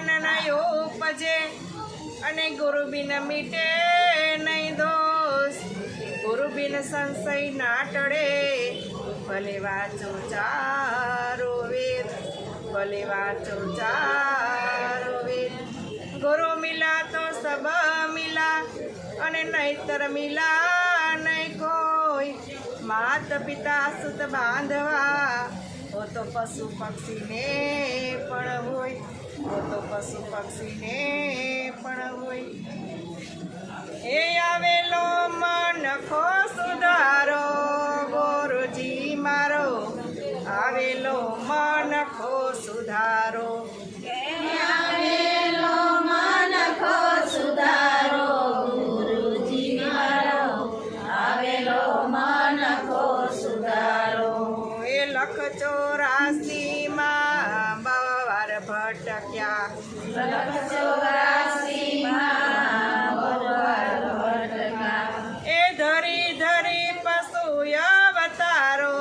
ભગવાનના યો પજે અને ગુરુ બિન મીટે નહીં દોષ. ગુરુ બિન સંશય ના ટળે ભલે વાંચો ચારો વેદ, ભલે વાંચો ચારો વેદ. ગુરુ મિલા તો સબ મિલા અને નહીતર મિલા નહીં કોઈ. માત પિતા સુત બાંધવા, હો તો પશુ પક્ષીને પણ હોય. તો પશુ પક્ષી પક્ષીને પણ હોય. એ આવેલો ભટક્યા એ ધરી ધરી પશુ અવતારો.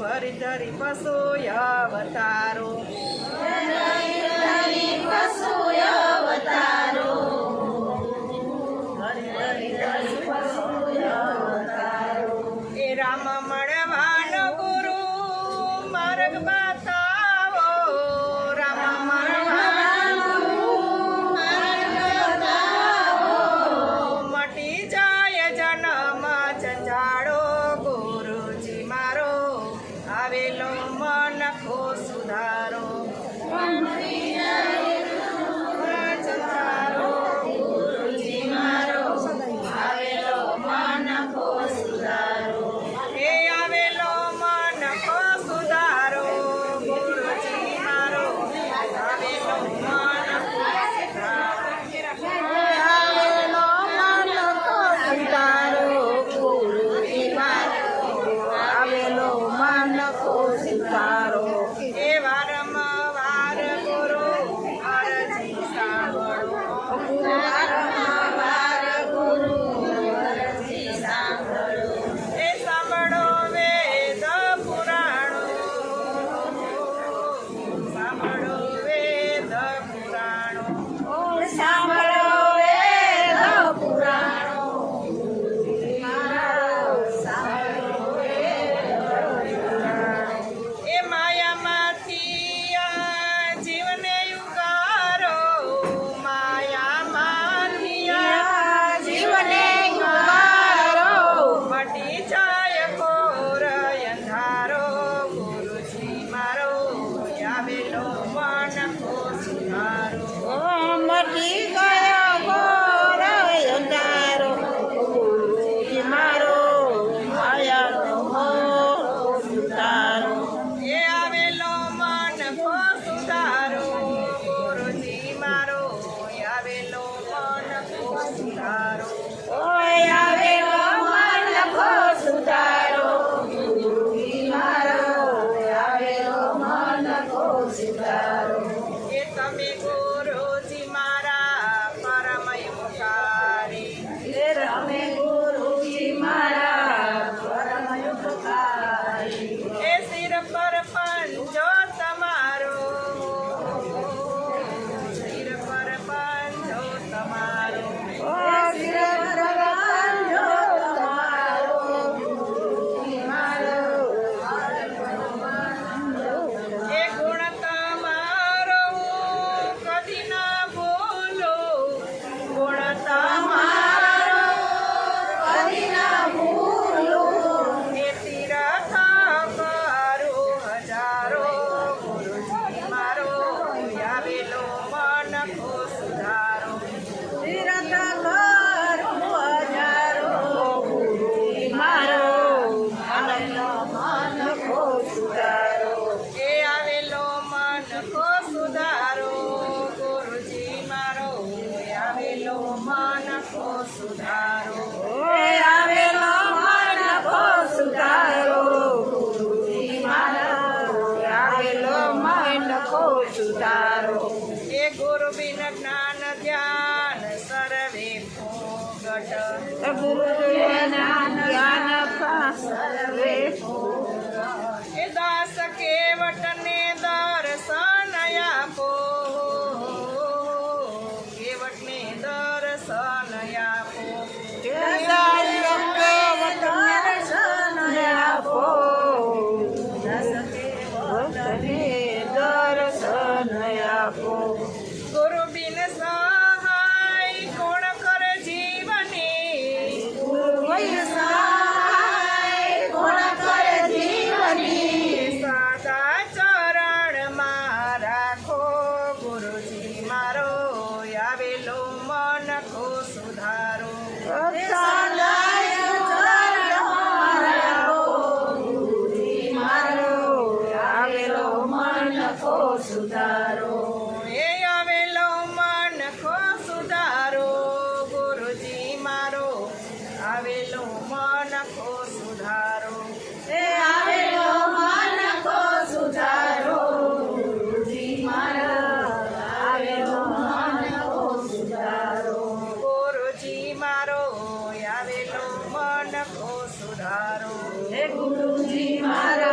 ભરી ધરી પશુ અવતારો. ધરી ધરી પશુ અવતારો. Jesus. સુધારો આવેલો માનવો સુધારો આવેલો માનવો સુધારો એ ગુરુ વિના Yeah. સુધારો. એ આવેલો મન ખો સુધારો. ગુરુજી મારો, આવેલો મન ખો સુધારો. એ આવેલો મન ખો સુધારો. ગુરુજી મારો, આવેલો મન ખો સુધારો. ગુરુજી મારો, આવેલો મન ખો સુધારો. હે ગુરુજી મારો